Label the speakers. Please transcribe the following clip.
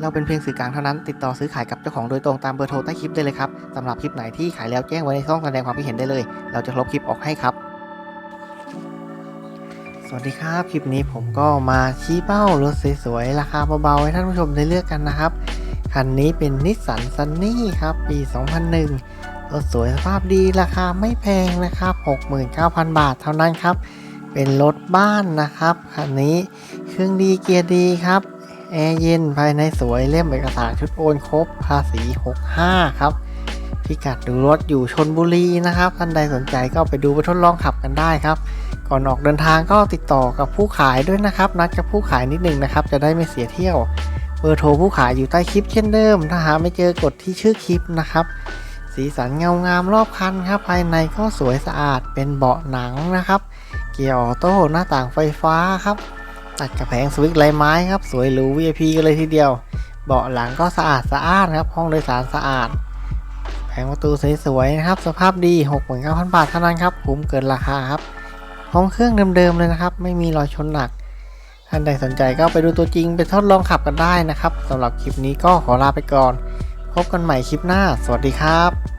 Speaker 1: เราเป็นเพียงสื่อกลางเท่านั้น ติดต่อซื้อขายกับเจ้าของโดยตรงตามเบอร์โทรใต้คลิปได้เลยครับสำหรับคลิปไหนที่ขายแล้วแจ้งไว้ในช่องแสดงความคิดเห็นได้เลย เราจะลบคลิปออกให้ครับ สวัสดีครับ คลิปนี้ผมก็มาชี้เป้ารถสวยๆราคาเบาๆให้ท่านผู้ชมได้เลือกกันนะครับ คันนี้เป็นนิสสันซันนี่ครับปี 2001 รถสวยสภาพดีราคาไม่แพงนะครับ 69,000 บาทเท่านั้นครับเป็นรถบ้านนะครับคันนี้เครื่องดีเกียร์ดีครับ แอร์เย็นภายในสวยเล่มเอกสารชุดโอนครบภาษี 65 ครับ พิกัดดูรถอยู่ชนบุรีนะครับ ท่านใดสนใจก็ไปดูไปทดลองขับกันได้ครับ ก่อนออกเดินทางก็ติดต่อกับผู้ขายด้วยนะครับ นัดกับผู้ขายนิดนึงนะครับ จะได้ไม่เสียเที่ยวเบอร์โทรผู้ขายอยู่ใต้คลิปเช่นเดิม ถ้าหาไม่เจอกดที่ชื่อคลิปนะครับ สีสันเงางามรอบคันครับ ภายในก็สวยสะอาดเป็นเบาะหนังนะครับ เกียร์ออโต้หน้าต่างไฟฟ้าครับ ตัดกับแผงสวิตช์ลายไม้ครับ สวยหรู VIP กันเลยทีเดียว เบาะหลังก็สะอาดสะอาดครับ ห้องโดยสารสะอาด แผงประตูสวยๆนะครับ สภาพดี 69,000 บาทเท่านั้นครับคุ้มเกินราคาครับห้องเครื่องเดิมๆเลยนะครับ ไม่มีรอยชนหนักท่านใดสนใจก็ไปดูตัวจริงไปทดลองขับกันได้นะครับสำหรับคลิปนี้ก็ขอลาไปก่อน พบกันใหม่คลิปหน้า สวัสดีครับ